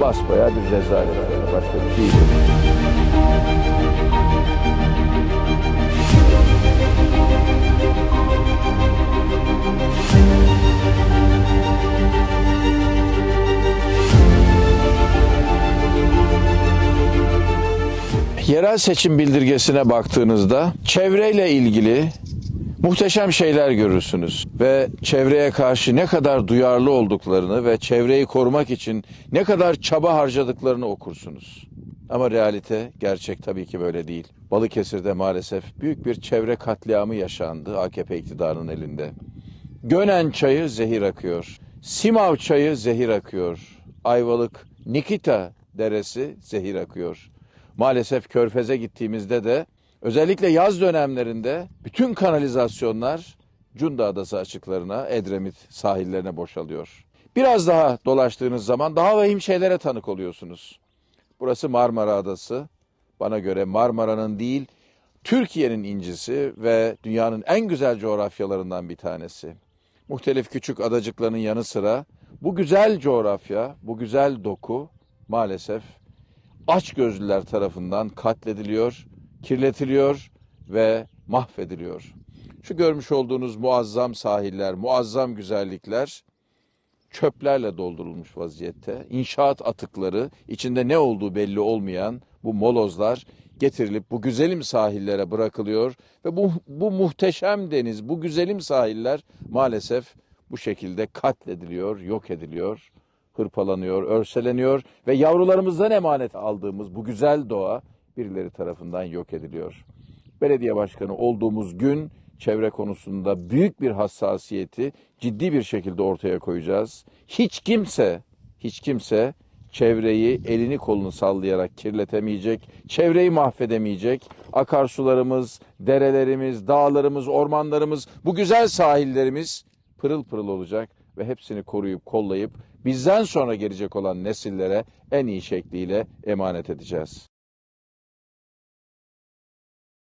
basbayağı bir rezalet. Başka bir şey değil. Yerel seçim bildirgesine baktığınızda çevreyle ilgili muhteşem şeyler görürsünüz ve çevreye karşı ne kadar duyarlı olduklarını ve çevreyi korumak için ne kadar çaba harcadıklarını okursunuz. Ama realite, gerçek tabii ki böyle değil. Balıkesir'de maalesef büyük bir çevre katliamı yaşandı AKP iktidarının elinde. Gönen çayı zehir akıyor. Simav çayı zehir akıyor. Ayvalık Nikita deresi zehir akıyor. Maalesef Körfez'e gittiğimizde de özellikle yaz dönemlerinde bütün kanalizasyonlar Cunda Adası açıklarına, Edremit sahillerine boşalıyor. Biraz daha dolaştığınız zaman daha vahim şeylere tanık oluyorsunuz. Burası Marmara Adası. Bana göre Marmara'nın değil, Türkiye'nin incisi ve dünyanın en güzel coğrafyalarından bir tanesi. Muhtelif küçük adacıkların yanı sıra bu güzel coğrafya, bu güzel doku maalesef açgözlüler tarafından katlediliyor, kirletiliyor ve mahvediliyor. Şu görmüş olduğunuz muazzam sahiller, muazzam güzellikler çöplerle doldurulmuş vaziyette. İnşaat atıkları, içinde ne olduğu belli olmayan bu molozlar getirilip bu güzelim sahillere bırakılıyor ve bu, bu muhteşem deniz, bu güzelim sahiller maalesef bu şekilde katlediliyor, yok ediliyor, hırpalanıyor, örseleniyor ve yavrularımızdan emanet aldığımız bu güzel doğa birileri tarafından yok ediliyor. Belediye başkanı olduğumuz gün çevre konusunda büyük bir hassasiyeti ciddi bir şekilde ortaya koyacağız. Hiç kimse, hiç kimse çevreyi elini kolunu sallayarak kirletemeyecek, çevreyi mahvedemeyecek. Akarsularımız, derelerimiz, dağlarımız, ormanlarımız, bu güzel sahillerimiz pırıl pırıl olacak ve hepsini koruyup kollayıp bizden sonra gelecek olan nesillere en iyi şekliyle emanet edeceğiz.